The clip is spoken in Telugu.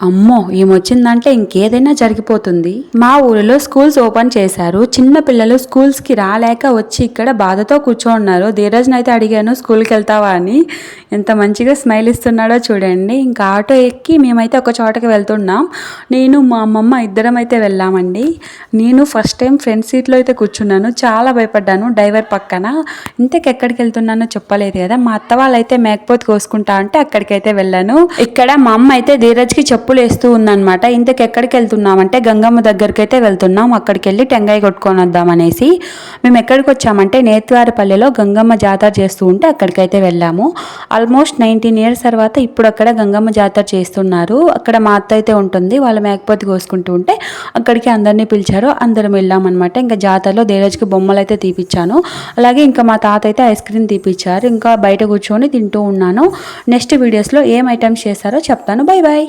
అమ్మో ఏమొచ్చిందంటే ఇంకేదైనా జరిగిపోతుంది. మా ఊరిలో స్కూల్స్ ఓపెన్ చేశారు. చిన్న పిల్లలు స్కూల్స్కి రాలేక వచ్చి ఇక్కడ బాధతో కూర్చోన్నారు. ధీరజ్ని అయితే అడిగాను స్కూల్కి వెళ్తావా అని. ఎంత మంచిగా స్మైల్ ఇస్తున్నాడో చూడండి. ఇంకా ఆటో ఎక్కి మేమైతే ఒక చోటకి వెళ్తున్నాం. నేను మా అమ్మమ్మ ఇద్దరం అయితే వెళ్ళామండి. నేను ఫస్ట్ టైం ఫ్రంట్ సీట్లో అయితే కూర్చున్నాను. చాలా భయపడ్డాను డ్రైవర్ పక్కన. ఇంతకు ఎక్కడికి వెళ్తున్నానో చెప్పలేదు కదా. మా అత్త వాళ్ళు అయితే మేకపోతే కోసుకుంటా అంటే అక్కడికైతే వెళ్ళాను. ఇక్కడ మా అమ్మ అయితే ధీరజ్కి చెప్పులు వేస్తూ ఉందనమాట ఇంతకు ఎక్కడికి వెళ్తున్నామంటే గంగమ్మ దగ్గరికి అయితే వెళ్తున్నాం. అక్కడికి వెళ్ళి టెంగాయ కొట్టుకొని వద్దామనేసి మేము ఎక్కడికి వచ్చామంటే నేత్వారపల్లెలో గంగమ్మ జాతర చేస్తూ ఉంటే అక్కడికైతే వెళ్ళాము. ఆల్మోస్ట్ నైన్టీన్ ఇయర్స్ తర్వాత ఇప్పుడు అక్కడ గంగమ్మ జాతర చేస్తున్నారు. అక్కడ మా అత్త అయితే ఉంటుంది. వాళ్ళ మేకపోతే కోసుకుంటూ ఉంటే అక్కడికి అందరినీ పిలిచారు. అందరం వెళ్ళామన్నమాట. ఇంకా జాతరలో ధీరజ్కి బొమ్మలు అయితే తీపిచ్చాను. అలాగే ఇంకా మా తాత అయితే ఐస్ క్రీమ్ తీపిచ్చారు. ఇంకా బయట కూర్చొని తింటూ ఉన్నాను. నెక్స్ట్ వీడియోస్లో ఏం ఐటమ్స్ చేశారో చెప్తాను. Bye bye